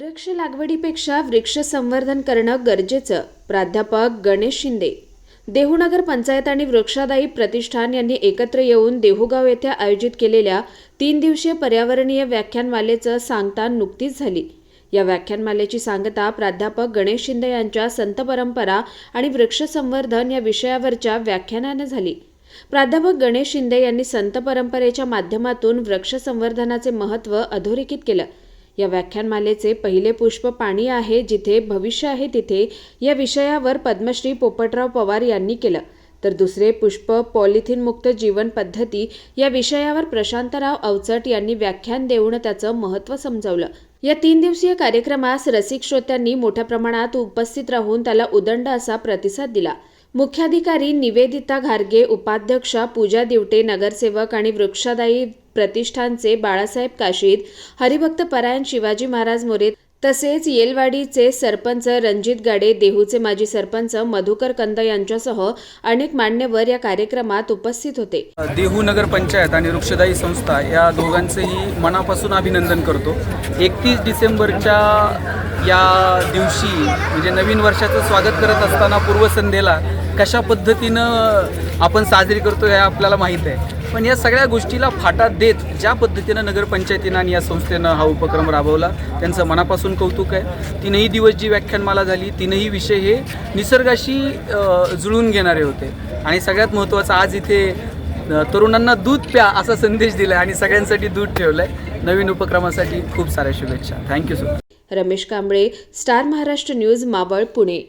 वृक्ष लागवडीपेक्षा वृक्ष संवर्धन करणं गरजेचं. प्राध्यापक गणेश शिंदे. देहूनगर पंचायत आणि वृक्षादायी प्रतिष्ठान यांनी एकत्र येऊन देहूगाव येथे आयोजित केलेल्या तीन दिवसीय पर्यावरणीय व्याख्यानमालेचं सांगता नुकतीच झाली. या व्याख्यानमालेची सांगता प्राध्यापक गणेश शिंदे यांच्या संत परंपरा आणि वृक्ष संवर्धन या विषयावरच्या व्याख्यानानं झाली. प्राध्यापक गणेश शिंदे यांनी संत परंपरेच्या माध्यमातून वृक्ष संवर्धनाचे महत्त्व अधोरेखित केलं. या व्याख्यानमालेचे पहिले पुष्प पाणी आहे जिथे भविष्य आहे तिथे या विषयावर पद्मश्री पोपटराव पवार यांनी केलं. तर दुसरे पुष्प पॉलिथिन मुक्त जीवन पद्धती या विषयावर प्रशांतराव अवचट यांनी व्याख्यान देऊन त्याचं महत्त्व समजावलं. या तीन दिवसीय कार्यक्रमास रसिक श्रोत्यांनी मोठ्या प्रमाणात उपस्थित राहून त्याला उदंड असा प्रतिसाद दिला. मुख्याधिकारी निवेदिता घारगे उपाध्यक्षा पूजा दिवटे नगरसेवक आणि वृक्षादायी प्रतिष्ठानचे बाळासाहेब काशीद हरिभक्त परायण शिवाजी महाराज मोरे तसेच येलवाडीचे सरपंच रणजित गाडे देहूचे माजी सरपंच मधुकर कंद यांच्यासह अनेक मान्यवर या कार्यक्रमात उपस्थित होते. देहू नगर पंचायत आणि वृक्षदायी संस्था या दोघांचंही मनापासून अभिनंदन करतो. एकतीस डिसेंबरच्या या दिवशी म्हणजे नवीन वर्षाचं स्वागत करत असताना पूर्वसंध्येला कशा पद्धतीनं आपण साजरी करतो हे आपल्याला माहीत आहे. पण या सगळ्या गोष्टीला फाटा देत ज्या पद्धतीनं नगरपंचायतीनं आणि या संस्थेनं हा उपक्रम राबवला त्यांचं मनापासून कौतुक आहे. तीनही दिवस जी व्याख्यानमाला झाली तीनही विषय हे निसर्गाशी जुळून घेणारे होते. आणि सगळ्यात महत्त्वाचं आज इथे तरुणांना दूध प्या असा संदेश दिला आणि सगळ्यांसाठी दूध ठेवलं आहे नवीन उपक्रमासाठी खूप साऱ्या शुभेच्छा. Thank you so much Ramesh Kamble star Maharashtra news Maval Pune.